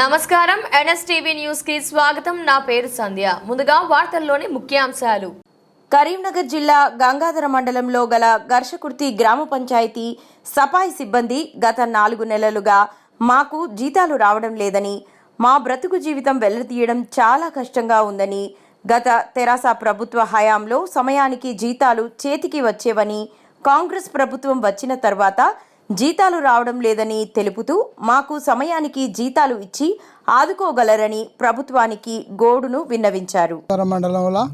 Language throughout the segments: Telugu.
నమస్కారం. ఎన్ఎస్టీవీ న్యూస్కి స్వాగతం. నా పేరు సంధ్య. ముందుగా వార్తల్లోని ముఖ్యాంశాలు. కరీంనగర్ జిల్లా గంగాధర మండలంలో గల ఘర్షకుర్తి గ్రామ పంచాయతీ సఫాయి సిబ్బంది గత నాలుగు నెలలుగా మాకు జీతాలు రావడం లేదని మా బ్రతుకు జీవితం వెల్లతీయడం చాలా కష్టంగా ఉందని గత తెరాస ప్రభుత్వ హయాంలో సమయానికి జీతాలు చేతికి వచ్చేవని కాంగ్రెస్ ప్రభుత్వం వచ్చిన తర్వాత జీతాలు రావడం లేదని తెలుపుతూ మాకు సమయానికి జీతాలు ఇచ్చి ఆదుకోగలరని ప్రభుత్వానికి గోడును విన్నవించారు. మండలంలో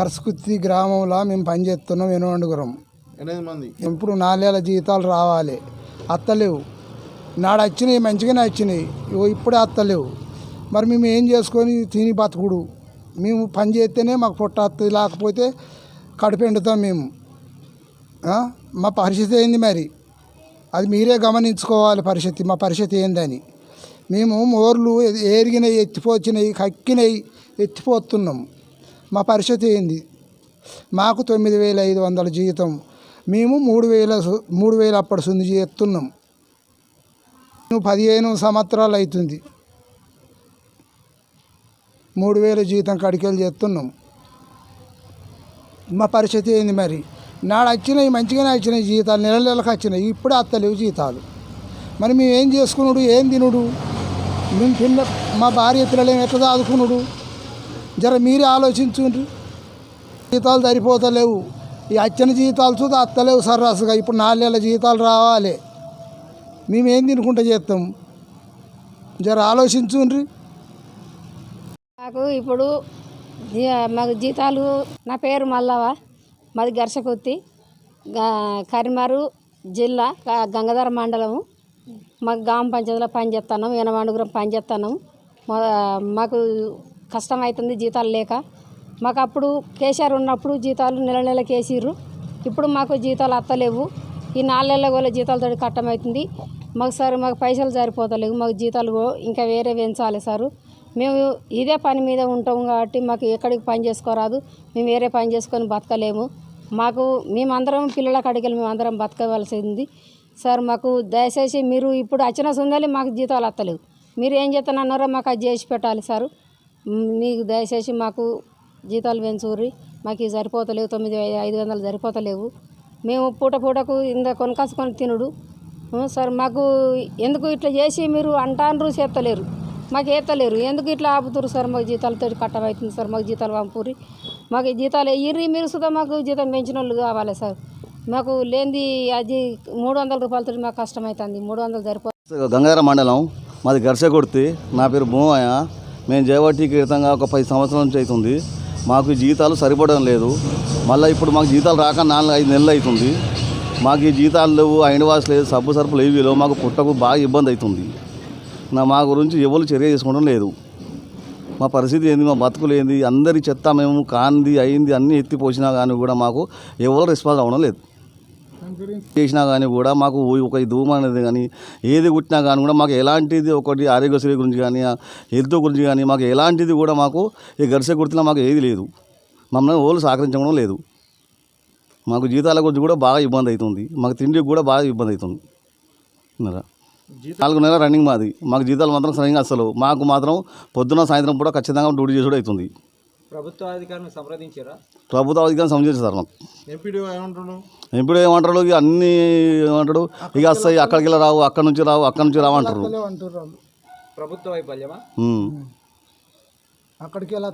గర్సుకుత్తి గ్రామంలో మేము పనిచేస్తున్నాం ఎనవండుగురం మంది. ఇప్పుడు నాలుగేళ్ళ జీతాలు రావాలి. అత్తలేవు. నాడు వచ్చినాయి మంచిగానే వచ్చినాయి. ఇగో ఇప్పుడే అత్తలేవు. మరి మేము ఏం చేసుకొని తిని బతుకుడు? మేము పని చేస్తేనే మాకు పొట్ట వస్తుంది. లేకపోతే కడుపు ఎండుతాం మేము. ఆ? మా పరిస్థితి ఏంది మరి? అది మీరే గమనించుకోవాలి పరిస్థితి మా పరిస్థితి ఏందని? మేము మోర్లు ఏరిగినవి ఎత్తిపోచినవి కక్కినవి ఎత్తిపోతున్నాం. మా పరిస్థితి ఏంది? మాకు తొమ్మిది వేల ఐదు వందల జీతం. మేము మూడు వేల సు- మూడు వేల అప్పటి సుంది చేస్తున్నాం. నువ్వు పదిహేను సంవత్సరాలు అవుతుంది మూడు వేల జీతం కడికెళ్ళి చేస్తున్నాం. మా పరిస్థితి ఏంది మరి? నాడు వచ్చినాయి మంచిగానే వచ్చినాయి జీతాలు నెల నెలకు వచ్చినాయి. ఇప్పుడు అత్తలేవు జీతాలు. మరి మేము ఏం చేసుకున్నాడు ఏం తినుడు? మేము పిల్ల మా భార్య పిల్లలు ఎట్లా చదువుకున్నాడు జర మీరే ఆలోచించుండ్రి. జీతాలు సరిపోతలేవు. ఈ వచ్చిన జీతాలు చూద్దా అత్తలేవు సర్రాసుగా. ఇప్పుడు నాలుగేళ్ళ జీతాలు రావాలి. మేము ఏం తినుకుంటా చేస్తాం? జర ఆలోచించుండ్రి. నాకు ఇప్పుడు మాకు జీతాలు నా పేరు మల్లవ మాది గర్షకొత్తి కరిమారు జిల్లా గంగాధర మండలము. మాకు గ్రామ పంచాయతీలో పనిచేస్తున్నాం ఎనమండుగురం పనిచేస్తున్నాం మాకు కష్టం అవుతుంది జీతాలు లేక. మాకు అప్పుడు కేసీఆర్ ఉన్నప్పుడు జీతాలు నెల నెలకి వేసిర్రు ఇప్పుడు మాకు జీతాలు అత్తలేవు. ఈ నాలుగు నెలల కూడా జీతాలతో కట్టమవుతుంది మాకు సార్ మాకు పైసలు సరిపోతలేవు. మాకు జీతాలు ఇంకా వేరే పెంచాలి సారు. మేము ఇదే పని మీద ఉంటాం కాబట్టి మాకు ఎక్కడికి పని చేసుకోరాదు. మేము వేరే పని చేసుకొని బతకలేము. మాకు మేమందరం పిల్లల కాడికి వెళ్ళి మేమందరం బతకవలసింది. సార్ మాకు దయచేసి మీరు ఇప్పుడు వచ్చిన సుందలి మాకు జీతాలు వస్తలేవు మీరు ఏం చేస్తానన్నారో మాకు అది చేసి పెట్టాలి సారు. మీకు దయచేసి మాకు జీతాలు పెంచుర్రి. మాకు ఇవి సరిపోతలేవు. తొమ్మిది ఐదు వందలు సరిపోతలేవు. మేము పూట పూటకు ఇంత కొనకాసుకొని తినుడు. సార్ మాకు ఎందుకు ఇట్లా చేసి మీరు అంటాన్రు చేస్తలేరు మాకు ఏత్తలేరు ఎందుకు ఇట్లా ఆపుతురు సార్? మాకు జీతాలతో కట్టమవుతుంది సార్. మాకు జీతాలు పంపురి మాకు జీతాలు ఇర్రి మీరు సుధా? మాకు జీతం పెంచిన వాళ్ళు కావాలి సార్? మాకు లేనిది అది మూడు వందల రూపాయలతో మాకు కష్టమవుతుంది మూడు వందలు సరిపో గంగాధర మండలం మాది గర్షకొడితే నా పేరు భూమయ్య. మేము జయవాటి క్రితంగా ఒక పది సంవత్సరాల నుంచి అవుతుంది. మాకు జీతాలు సరిపడడం లేదు. మళ్ళీ ఇప్పుడు మాకు జీతాలు రాక నాలుగు ఐదు నెలలు అవుతుంది. మాకు ఈ జీతాలు లేవు వాసు లేదు సబ్బు సరుపులు ఏవి లేవు. మాకు పుట్టకు బాగా ఇబ్బంది అవుతుంది. నా మా గురించి ఎవరు చర్య చేసుకోవడం లేదు. మా పరిస్థితి ఏంది? మా బతుకులు ఏంది? అందరి చెత్త మేము కాంది అయింది అన్నీ ఎత్తిపోసినా కానీ కూడా మాకు ఎవరు రెస్పాన్స్ అవ్వడం లేదు. చేసినా కానీ కూడా మాకు ఒక ఈ ధూమ అనేది కానీ ఏది కుట్టినా కానీ కూడా మాకు ఎలాంటిది ఒకటి ఆరోగ్యశ్రీ గురించి కానీ హెల్త్ గురించి కానీ మాకు ఎలాంటిది కూడా మాకు ఈ గరిసె గుర్తులో మాకు ఏది లేదు. మమ్మల్ని ఓళ్ళు సహకరించడం లేదు. మాకు జీతాల గురించి కూడా బాగా ఇబ్బంది అవుతుంది. మాకు తిండికి కూడా బాగా ఇబ్బంది అవుతుంది. నాలుగు నెలల రన్నింగ్ మాది. మాకు జీతాలు మాత్రం సరిగ్గా అసలు. మాకు మాత్రం పొద్దున సాయంత్రం కూడా ఖచ్చితంగా డ్యూటీ చేసుడు అవుతుంది. ప్రభుత్వ అధికారులను సంప్రదించారా? ప్రభుత్వ అధికారం సంబంధించారు మాకు. ఎంపీడీ ఏమంటారు? ఇక అన్నీ ఏమంటాడు ఇక వస్తాయి అక్కడికి వెళ్ళి రావు అక్కడ నుంచి రావు అక్కడ నుంచి రావు అంటారు. ప్రభుత్వ వైఫల్యమా. అక్కడికి వెళ్ళి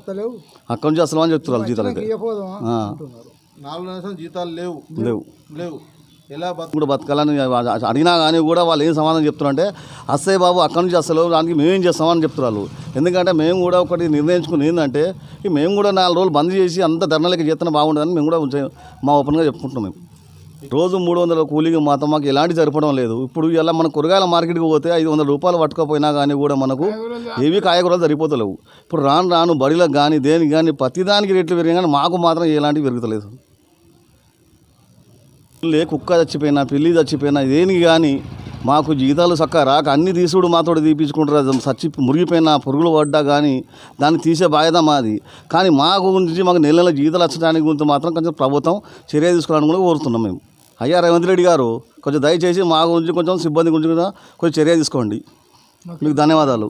అక్కడ నుంచి అసలు అని చెప్తున్నారు జీతాలు అయితే నాలుగు జీతాలు లేవు. లేవు. లేవు. ఎలా కూడా బతకాలని అడిగినా కానీ కూడా వాళ్ళు ఏం సమాధానం చెప్తున్నారంటే అస్సయ్య బాబు అక్కడి నుంచి అసలు దానికి మేమేం చేస్తామని చెప్తున్నారు ఎందుకంటే మేము కూడా ఒకటి నిర్ణయించుకుని ఏంటంటే ఈ మేము కూడా నాలుగు రోజులు బంద్ చేసి అంత ధర్నాలకి చేస్తున్నా బాగుంటుందని మేము కూడా మా ఓపెన్గా చెప్పుకుంటున్నాం రోజు మూడు వందల కూలీకి మాత్రం మాకు ఎలాంటి జరపడం లేదు. ఇప్పుడు ఇలా మన కూరగాయల మార్కెట్కి పోతే ఐదు వందల రూపాయలు పట్టుకపోయినా కానీ కూడా మనకు ఏవి కాయగూరలు సరిపోతలేవు. ఇప్పుడు రాను రాను బడిలకు కానీ దేనికి కానీ ప్రతిదానికి రేట్లు పెరిగాయి కానీ మాకు మాత్రం ఎలాంటివి పెరుగుతలేదు. లే కుక్క చచ్చిపోయినా పిల్లి చచ్చిపోయినా దేనికి కానీ మాకు జీతాలు చక్కగా రాక అన్ని తీసుడు మాతో తీపించుకుంటారు చచ్చి మురిగిపోయిన పురుగులు పడ్డా కానీ దాన్ని తీసే బాధ్యత మాది. కానీ మా గురించి మాకు నెల నెల జీతాలు వచ్చడానికి గురించి మాత్రం కొంచెం ప్రభుత్వం చర్య తీసుకోవాలని కూడా కోరుతున్నాం మేము. అయ్యా రేవంత్ రెడ్డి గారు కొంచెం దయచేసి మా గురించి కొంచెం సిబ్బంది గురించి కూడా కొంచెం చర్య తీసుకోండి. మీకు ధన్యవాదాలు.